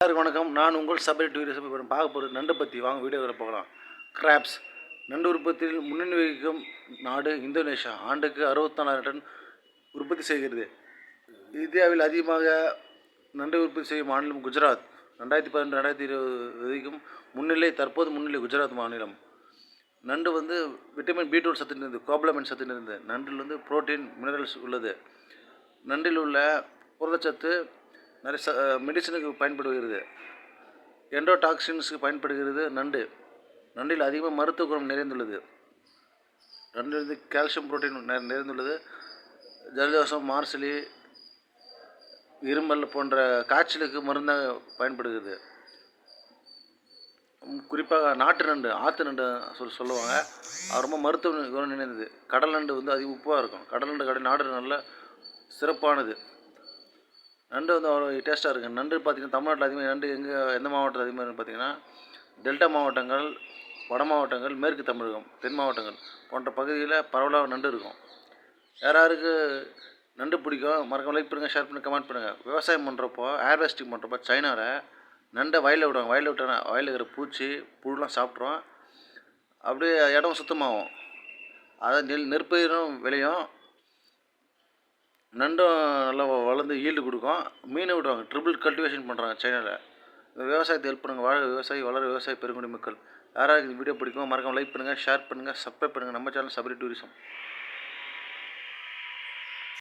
எல்லாருக்கும் வணக்கம். நான் உங்கள் சபரி டூரிசம் இப்போ பார்க்க போகிறது நண்டு பற்றி வாங்க வீடியோவில் போகலாம். கிராப்ஸ் நண்டு உற்பத்தியில் முன்னணி வகிக்கும் நாடு இந்தோனேஷியா. ஆண்டுக்கு அறுபத்தாலாயிரம் டன் உற்பத்தி செய்கிறது. இந்தியாவில் அதிகமாக நண்டு உற்பத்தி செய்யும் மாநிலம் குஜராத். ரெண்டாயிரத்தி பதினெட்டு ரெண்டாயிரத்தி இருபது வரைக்கும் முன்னிலை தற்போது முன்னிலை குஜராத் மாநிலம். நண்டு வந்து விட்டமின் பி டுவெல் சத்து நிறைந்தது கோப்ளமெண்ட் சத்து நிறைந்தது நண்டில் வந்து புரோட்டீன் மினரல்ஸ் உள்ளது. நண்டில் உள்ள புரதச்சத்து நிறைய ச மெடிசனுக்கு பயன்படுகிறது. எண்டோடாக்சின்ஸுக்கு பயன்படுகிறது. நண்டு. நண்டில் அதிகமாக மருத்துவ குணம் நிறைந்துள்ளது. நண்டில் வந்து கால்சியம் புரோட்டீன் நிறை- நிறைந்துள்ளது. ஜலதோஷம் மார்சலி இருமல் போன்ற காய்ச்சலுக்கு மருந்தாக பயன்படுகிறது. குறிப்பாக நாட்டு நண்டு ஆற்று நண்டு சொல் சொல்லுவாங்க. அது ரொம்ப மருத்துவ குணம் நிறைந்தது. கடல் நண்டு வந்து அதிக உப்பாக இருக்கும். கடல் நண்டு கடை நாடு நல்ல சிறப்பானது. நண்டு வந்து அவ்வளோ டேஸ்ட்டாக இருக்குது நண்டு பார்த்திங்கன்னா தமிழ்நாட்டில் அதிகமாக நண்டு எங்கே எந்த மாவட்டத்தில் அதிகமாக இருக்குன்னு பார்த்தீங்கன்னா டெல்டா மாவட்டங்கள் வட மாவட்டங்கள் மேற்கு தமிழகம் தென் மாவட்டங்கள் போன்ற பகுதியில் பரவலாக நண்டு இருக்கும். யார் யாருக்கு நண்டு பிடிக்கும் மறக்காம லைக் பண்ணுங்கள் ஷேர் பண்ணுங்கள் கமெண்ட் பண்ணுங்கள் விவசாயம் பண்ணுறப்போ ஹேர்வெஸ்டிங் பண்ணுறப்போ சைனாவில் நண்டை வயலில் விடுவாங்க. வயலில் விட்டோன்னா வயலில் இருக்கிற பூச்சி புழுலாம் சாப்பிட்ரும் அப்படியே இடம் சுத்தமாகும். அதை நெல் நெற்பயிரும் விளையும். நண்டும் நல்லா வளர்ந்து ஈல்டு கொடுக்கும். மீனை விடுவாங்க. ட்ரிபிள் கல்டிவேஷன் பண்ணுறாங்க சைனாவில் இந்த விவசாயத்தை ஹெல்ப் பண்ணுங்கள் வாழ விவசாயி வளர விவசாயி பெருங்குடி மக்கள். யாராவது இந்த வீடியோ பிடிக்கும் மறக்காம லைக் பண்ணுங்கள் ஷேர் பண்ணுங்கள் சப்ஸ்கிரைப் பண்ணுங்கள் நம்ம சேனல் சபரி டூரிசம்